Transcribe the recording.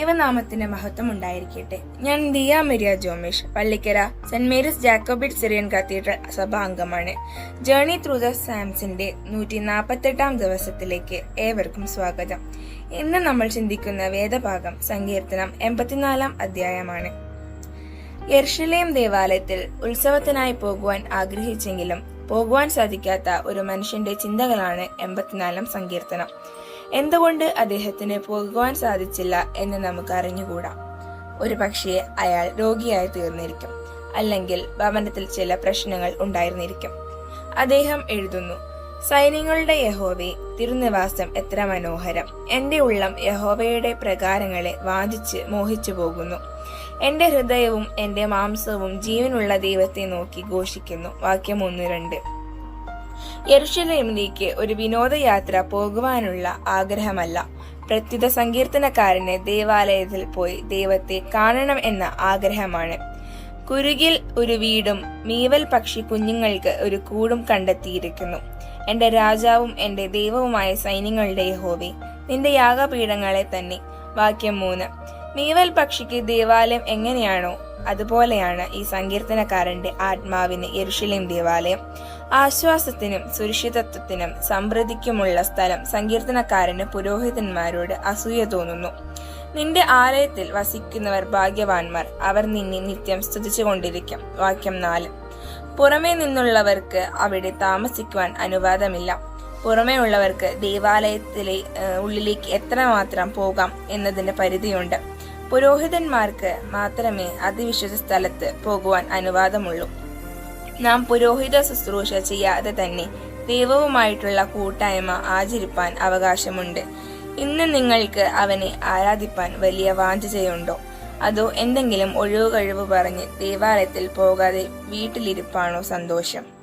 ദൈവനാമത്തിന് മഹത്വം ഉണ്ടായിരിക്കട്ടെ. ഞാൻ Diya Meriya Jomesh Pallikkara saint Mary's Jacobite Syrian cathedral സഭ അംഗമാണ്. ജേർണി ത്രൂ ദ സാംസിന്റെ നൂറ്റി നാൽപ്പത്തെട്ടാം ദിവസത്തിലേക്ക് ഏവർക്കും സ്വാഗതം. ഇന്ന് നമ്മൾ ചിന്തിക്കുന്ന വേദഭാഗം സങ്കീർത്തനം എൺപത്തിനാലാം അധ്യായമാണ്. യെർഷലേം ദേവാലയത്തിൽ ഉത്സവത്തിനായി പോകുവാൻ ആഗ്രഹിച്ചെങ്കിലും പോകുവാൻ സാധിക്കാത്ത ഒരു മനുഷ്യന്റെ ചിന്തകളാണ് എൺപത്തിനാലാം സങ്കീർത്തനം. എന്തുകൊണ്ട് അദ്ദേഹത്തിന് പോകുവാൻ സാധിച്ചില്ല എന്ന് നമുക്ക് അറിഞ്ഞുകൂടാ ഒരു പക്ഷേ അയാൾ രോഗിയായി തീർന്നിരിക്കും അല്ലെങ്കിൽ ഭവനത്തിൽ ചില പ്രശ്നങ്ങൾ ഉണ്ടായിരുന്നിരിക്കും. അദ്ദേഹം എഴുതുന്നു സൈന്യങ്ങളുടെ യഹോവേ തിരുനിവാസം എത്ര മനോഹരം. എന്റെ ഉള്ളം യഹോവയുടെ പ്രകാരങ്ങളെ വാഞ്ചിച്ച് മോഹിച്ചു പോകുന്നു. എന്റെ ഹൃദയവും എന്റെ മാംസവും ജീവനുള്ള ദൈവത്തെ നോക്കി ഘോഷിക്കുന്നു. വാക്യം ഒന്ന് രണ്ട്. യെരുഷലേമിലേക്ക് ഒരു വിനോദയാത്ര പോകുവാനുള്ള ആഗ്രഹമല്ല. പ്രത്യുത സങ്കീർത്തനക്കാരന് ദേവാലയത്തിൽ പോയി ദൈവത്തെ കാണണം എന്ന ആഗ്രഹമാണ്. കുരുകിൽ ഒരു വീടും മീവൽ പക്ഷി കുഞ്ഞുങ്ങൾക്ക് ഒരു കൂടും കണ്ടെത്തിയിരിക്കുന്നു. എന്റെ രാജാവും എന്റെ ദൈവവുമായ സൈന്യങ്ങളുടെ ഹോവി നിന്റെ യാഗപീഠങ്ങളെ തന്നെ. വാക്യം മൂന്ന്. മീവൽ പക്ഷിക്ക് ദേവാലയം എങ്ങനെയാണോ അതുപോലെയാണ് ഈ സങ്കീർത്തനക്കാരന്റെ ആത്മാവിന് യരുഷലേം ദേവാലയം. ആശ്വാസത്തിനും സുരക്ഷിതത്വത്തിനും സമൃദ്ധിക്കുമുള്ള സ്ഥലം സങ്കീർത്തനക്കാരന് പുരോഹിതന്മാരോട് അസൂയ തോന്നുന്നു. നിന്റെ ആലയത്തിൽ വസിക്കുന്നവർ ഭാഗ്യവാന്മാർ. അവർ നിന്നെ നിത്യം സ്തുതിച്ചുകൊണ്ടിരിക്കും. വാക്യം നാല്. പുറമേ നിന്നുള്ളവർക്ക് അവിടെ താമസിക്കുവാൻ അനുവാദമില്ല. പുറമേ ഉള്ളവർക്ക് ദേവാലയത്തിലെ ഉള്ളിലേക്ക് എത്രമാത്രം പോകാം എന്നതിന്റെ പരിധിയുണ്ട്. പുരോഹിതന്മാർക്ക് മാത്രമേ അതിവിശുദ്ധ സ്ഥലത്ത് പോകുവാൻ അനുവാദമുള്ളൂ. നാം പുരോഹിത ശുശ്രൂഷ ചെയ്യാതെ തന്നെ ദൈവവുമായിട്ടുള്ള കൂട്ടായ്മ ആചരിപ്പാൻ അവകാശമുണ്ട്. ഇന്ന് നിങ്ങൾക്ക് അവനെ ആരാധിപ്പാൻ വലിയ വാഞ്ചയുണ്ടോ അതോ എന്തെങ്കിലും ഒഴിവുകഴിവ് പറഞ്ഞ് ദേവാലയത്തിൽ പോകാതെ വീട്ടിലിരിപ്പാണോ സന്തോഷം?